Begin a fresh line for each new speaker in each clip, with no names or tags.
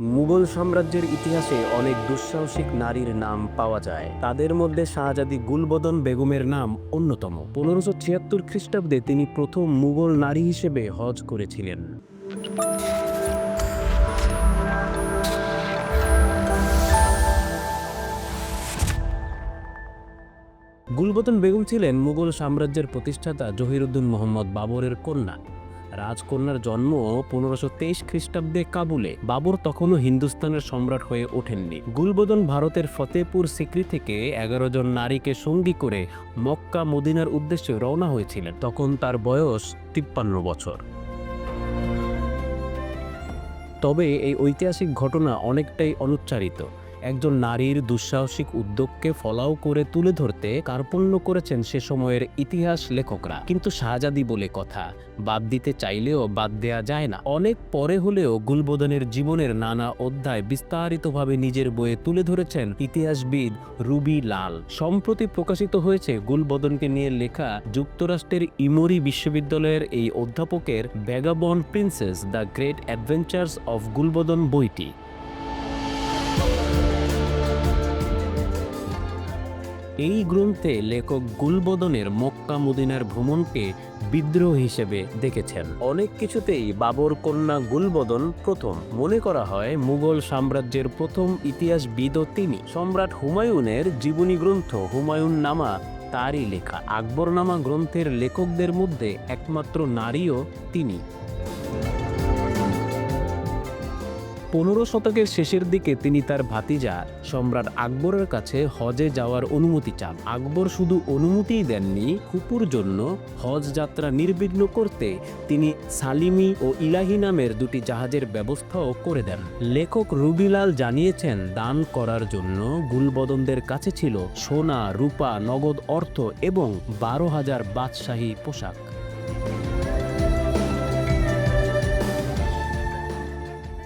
মুঘল সাম্রাজ্যের ইতিহাসে অনেক দুঃসাহসিক নারীর নাম পাওয়া যায়। তাদের মধ্যে শাহজাদি গুলবদন বেগমের নাম অন্যতম। পনেরোশো ছিয়াত্তর খ্রিস্টাব্দে তিনি প্রথম মুঘল নারী হিসেবে হজ করেছিলেন। গুলবদন বেগম ছিলেন মুঘল সাম্রাজ্যের প্রতিষ্ঠাতা জহিরুদ্দিন মোহাম্মদ বাবরের কন্যা। রাজকন্যার জন্ম পনেরোশো তেইশ খ্রিস্টাব্দে কাবুলে। বাবর তখনও হিন্দুস্তানের সম্রাট হয়ে ওঠেননি। গুলবদন ভারতের ফতেপুর সিক্রি থেকে এগারো জন নারীকে সঙ্গী করে মক্কা মদিনার উদ্দেশ্যে রওনা হয়েছিলেন। তখন তার বয়স তিপ্পান্ন বছর। তবে এই ঐতিহাসিক ঘটনা অনেকটাই অনুচ্চারিত। একজন নারীর দুঃসাহসিক উদ্যোগকে ফলাও করে তুলে ধরতে কার্পণ্য করেছেন সে সময়ের ইতিহাস লেখকরা। কিন্তু শাহজাদি বলে কথা, বাদ দিতে চাইলেও বাদ দেয়া যায় না। অনেক পরে হলেও গুলবদনের জীবনের নানা অধ্যায় বিস্তারিতভাবে নিজের বইয়ে তুলে ধরেছেন ইতিহাসবিদ রুবি লাল। সম্প্রতি প্রকাশিত হয়েছে গুলবদনকে নিয়ে লেখা যুক্তরাষ্ট্রের ইমোরি বিশ্ববিদ্যালয়ের এই অধ্যাপকের vagabond princess, the great adventures of Gulbadan বইটি। এই গ্রন্থে লেখক গুলবদনের মক্কা মদিনার ভ্রমণকে বিদ্রোহ হিসেবে দেখেছেন। অনেক কিছুতেই বাবর কন্যা গুলবদন প্রথম। মনে করা হয়, মুঘল সাম্রাজ্যের প্রথম ইতিহাসবিদও তিনি। সম্রাট হুমায়ুনের জীবনী গ্রন্থ হুমায়ুন নামা তারই লেখা। আকবরনামা গ্রন্থের লেখকদের মধ্যে একমাত্র নারীও তিনি। পনেরো শতকের শেষের দিকে তিনি তার ভাতিজা সম্রাট আকবরের কাছে হজে যাওয়ার অনুমতি চান। আকবর শুধু অনুমতিই দেননি ফুপুর জন্য হজ যাত্রা নির্বিঘ্ন করতে তিনি সালিমি ও ইলাহি নামের দুটি জাহাজের ব্যবস্থাও করে দেন। লেখক রুবিলাল জানিয়েছেন, দান করার জন্য গুলবদনদের কাছে ছিল সোনা, রূপা, নগদ অর্থ এবং বারো হাজার বাদশাহী পোশাক।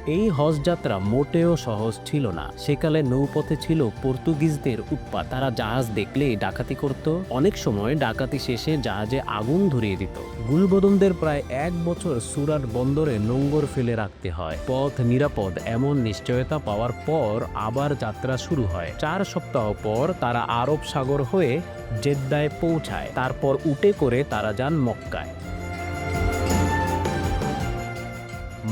এই হজ যাত্রা মোটেও সহজ ছিল না। সেকালে নৌপথে ছিল পর্তুগিজদের উৎপাত। তারা জাহাজ দেখলেই ডাকাতি করত। অনেক সময় ডাকাতি শেষে জাহাজে আগুন ধরিয়ে দিত। গুলবদনদের প্রায় এক বছর সুরাট বন্দরে নোঙ্গর ফেলে রাখতে হয়। পথ নিরাপদ, এমন নিশ্চয়তা পাওয়ার পর আবার যাত্রা শুরু হয়। চার সপ্তাহ পর তারা আরব সাগর হয়ে জেদ্দায় পৌঁছায়। তারপর উটে করে তারা যান মক্কায়।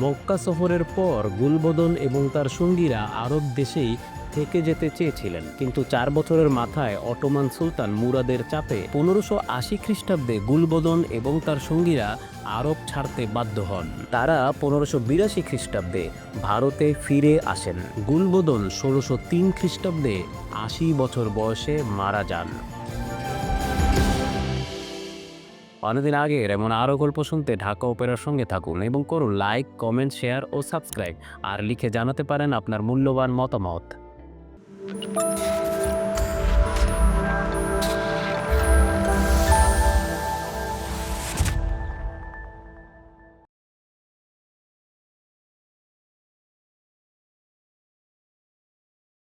মক্কা সফরের পর গুলবদন এবং তার সঙ্গীরা আরব দেশেই থেকে যেতে চেয়েছিলেন। কিন্তু চার বছরের মাথায় অটোমান সুলতান মুরাদের চাপে পনেরোশো আশি খ্রিস্টাব্দে গুলবদন এবং তার সঙ্গীরা আরব ছাড়তে বাধ্য হন। তারা পনেরোশো বিরাশি খ্রিস্টাব্দে ভারতে ফিরে আসেন। গুলবদন ষোলোশো তিন খ্রিস্টাব্দে আশি বছর বয়সে মারা যান। অনেকদিন আগে এমন আরও গল্প শুনতে ঢাকা ওপেরার সঙ্গে থাকুন এবং করুন লাইক, কমেন্ট, শেয়ার ও সাবস্ক্রাইব। আর লিখে জানাতে পারেন আপনার মূল্যবান মতামত।